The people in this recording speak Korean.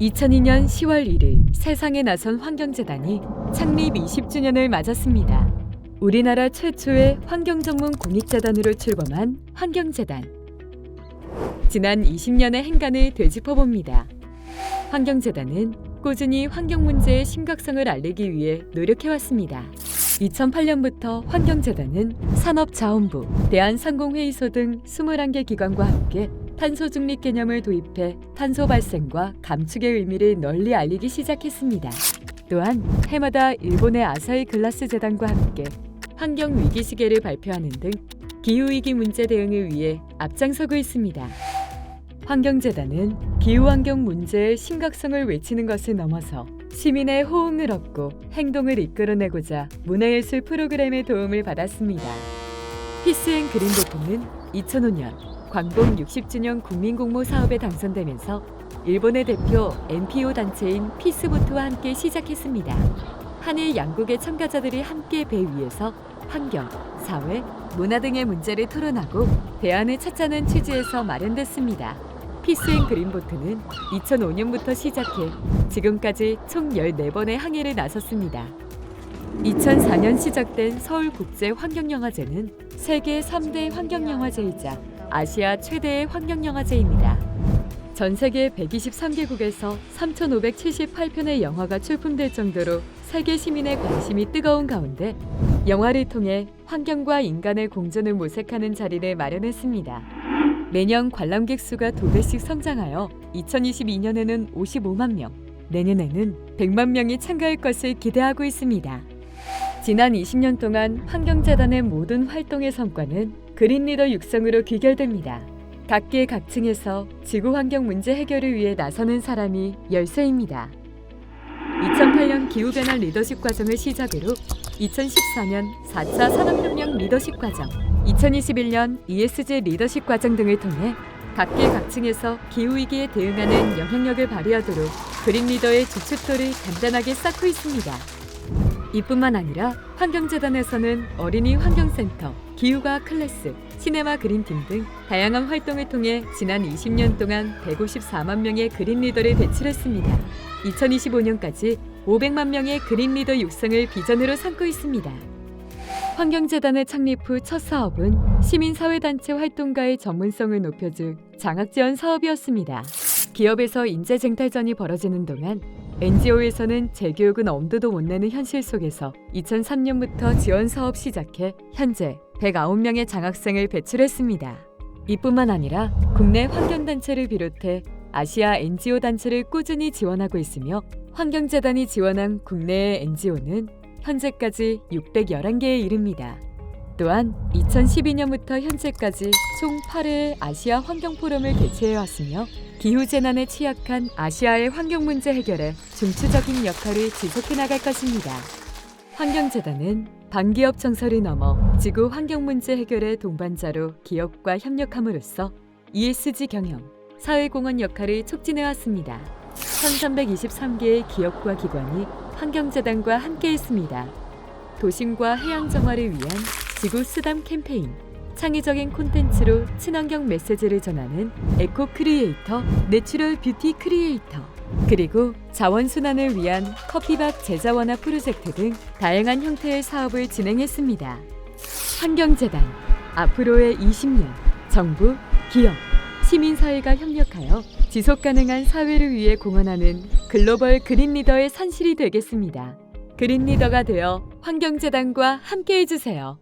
2002년 10월 1일 세상에 나선 환경재단이 창립 20주년을 맞았습니다. 우리나라 최초의 환경 전문 공익재단으로 출범한 환경재단. 지난 20년의 행간을 되짚어 봅니다. 환경재단은 꾸준히 환경 문제의 심각성을 알리기 위해 노력해 왔습니다. 2008년부터 환경재단은 산업자원부, 대한상공회의소 등 21개 기관과 함께 탄소 중립 개념을 도입해 탄소 발생과 감축의 의미를 널리 알리기 시작했습니다. 또한 해마다 일본의 아사히 글라스 재단과 함께 환경 위기 시계를 발표하는 등 기후 위기 문제 대응을 위해 앞장서고 있습니다. 환경재단은 기후 환경 문제의 심각성을 외치는 것을 넘어서 시민의 호응을 얻고 행동을 이끌어내고자 문화예술 프로그램의 도움을 받았습니다. 피스앤 그린보트는 2005년 광복 60주년 국민공모 사업에 당선되면서 일본의 대표 NPO 단체인 피스보트와 함께 시작했습니다. 한일 양국의 참가자들이 함께 배 위에서 환경, 사회, 문화 등의 문제를 토론하고 대안을 찾자는 취지에서 마련됐습니다. 피스앤 그린보트는 2005년부터 시작해 지금까지 총 14번의 항해를 나섰습니다. 2004년 시작된 서울국제환경영화제는 세계 3대 환경영화제이자 아시아 최대의 환경영화제입니다. 전 세계 123개국에서 3,578편의 영화가 출품될 정도로 세계 시민의 관심이 뜨거운 가운데 영화를 통해 환경과 인간의 공존을 모색하는 자리를 마련했습니다. 매년 관람객 수가 두 배씩 성장하여 2022년에는 55만 명, 내년에는 100만 명이 참가할 것을 기대하고 있습니다. 지난 20년 동안 환경재단의 모든 활동의 성과는 그린 리더 육성으로 귀결됩니다. 각계 각층에서 지구 환경 문제 해결을 위해 나서는 사람이 열세입니다. 2008년 기후변화 리더십 과정을 시작으로 2014년 4차 산업혁명 리더십 과정, 2021년 ESG 리더십 과정 등을 통해 각계 각층에서 기후위기에 대응하는 영향력을 발휘하도록 그린 리더의 주춧돌을 단단하게 쌓고 있습니다. 이뿐만 아니라 환경재단에서는 어린이 환경센터, 기후과학 클래스, 시네마 그린팀 등 다양한 활동을 통해 지난 20년 동안 154만 명의 그린 리더를 배출했습니다. 2025년까지 500만 명의 그린 리더 육성을 비전으로 삼고 있습니다. 환경재단의 창립 후 첫 사업은 시민사회단체 활동가의 전문성을 높여줄 장학지원 사업이었습니다. 기업에서 인재 쟁탈전이 벌어지는 동안 NGO에서는 재교육은 엄두도 못 내는 현실 속에서 2003년부터 지원 사업 시작해 현재 109명의 장학생을 배출했습니다. 이뿐만 아니라 국내 환경단체를 비롯해 아시아 NGO 단체를 꾸준히 지원하고 있으며 환경재단이 지원한 국내의 NGO는 현재까지 611개에 이릅니다. 또한 2012년부터 현재까지 총 8회의 아시아 환경 포럼을 개최해 왔으며 기후 재난에 취약한 아시아의 환경 문제 해결에 중추적인 역할을 지속해 나갈 것입니다. 환경재단은 반기업 정서를 넘어 지구 환경 문제 해결의 동반자로 기업과 협력함으로써 ESG 경영, 사회공헌 역할을 촉진해 왔습니다. 1323개의 기업과 기관이 환경재단과 함께했습니다. 도심과 해양 정화를 위한 지구 쓰담 캠페인, 창의적인 콘텐츠로 친환경 메시지를 전하는 에코 크리에이터, 내추럴 뷰티 크리에이터, 그리고 자원 순환을 위한 커피박 제자원화 프로젝트 등 다양한 형태의 사업을 진행했습니다. 환경재단 앞으로의 20년 정부, 기업, 시민사회가 협력하여 지속 가능한 사회를 위해 공헌하는 글로벌 그린 리더의 산실이 되겠습니다. 그린 리더가 되어 환경재단과 함께 해 주세요.